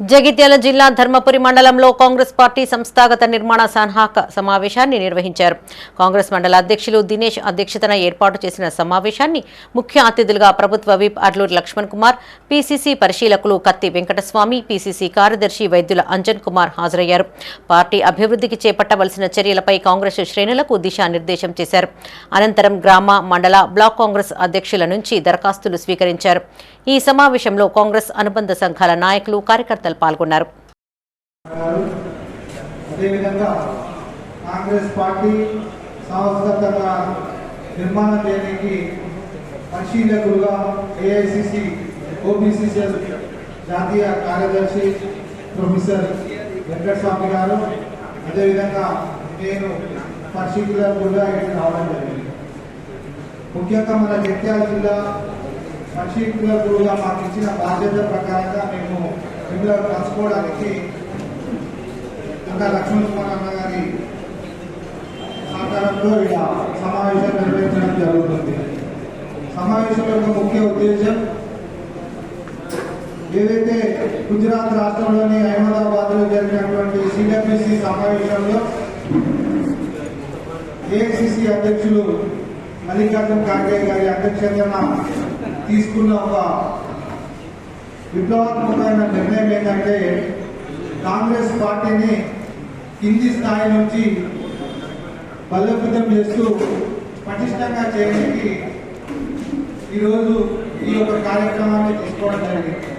జగిత్యాల జిల్లా ధర్మపురి మండలంలో కాంగ్రెస్ పార్టీ సంస్థాగత నిర్మాణ సన్నాహక సమావేశాన్ని నిర్వహించారు. కాంగ్రెస్ మండల అధ్యక్షులు దినేష్ అధ్యక్షతన ఏర్పాటు చేసిన సమావేశాన్ని ముఖ్య అతిథులుగా ప్రభుత్వ విప్ అడ్లూరి లక్ష్మణ్ కుమార్ పీసీసీ పరిశీలకులు కత్తి వెంకటస్వామి పీసీసీ కార్యదర్శి వైద్యుల అంజన్ కుమార్ హాజరయ్యారు. పార్టీ అభివృద్ధికి చేపట్టవలసిన చర్యలపై కాంగ్రెస్ శ్రేణులకు దిశానిర్దేశం చేశారు. అనంతరం గ్రామ మండల బ్లాక్ కాంగ్రెస్ అధ్యక్షుల నుంచి దరఖాస్తులు స్వీకరించారు. ఈ సమావేశంలో కాంగ్రెస్ అనుబంధ సంఘాల నాయకులు కార్యకర్తలు పాల్గొన్నారు. అదేవిధంగా కాంగ్రెస్ పార్టీ సంస్థాగతంగా నిర్మాణం చేయడానికి పరిశీలకులుగా ఏఐసిసి ఓబీసీసీఎల్ జాతీయ కార్యదర్శి ప్రొఫెసర్ వెంకటస్వామి గారు అదేవిధంగా నేను పరిశీలకులుగా ఇక్కడికి రావడం జరిగింది. ముఖ్యంగా మన జగిత్యాల జిల్లా పరిశీలకులుగా మాకు ఇచ్చిన బాధ్యత ప్రకారంగా మేము మిమ్మల్ని కలుసుకోవడానికి ఇంకా లక్ష్మణ్ కుమార్ అన్న గారి సహకారంలో ఇలా సమావేశం నిర్వహించడం జరుగుతుంది. సమావేశం యొక్క ముఖ్య ఉద్దేశం ఏదైతే గుజరాత్ రాష్ట్రంలోని అహ్మదాబాద్లో జరిగినటువంటి సిడబ్ల్యూసి సమావేశంలో ఏఐసిసి అధ్యక్షులు మల్లికార్జున్ ఖార్గే గారి అధ్యక్షతన తీసుకున్న ఒక విప్లవాత్మకమైన నిర్ణయం ఏంటంటే కాంగ్రెస్ పార్టీని కింది స్థాయి నుంచి బలోపేతం చేస్తూ పటిష్టంగా చేయడానికి ఈరోజు ఈ యొక్క కార్యక్రమాన్ని తీసుకోవడం జరిగింది.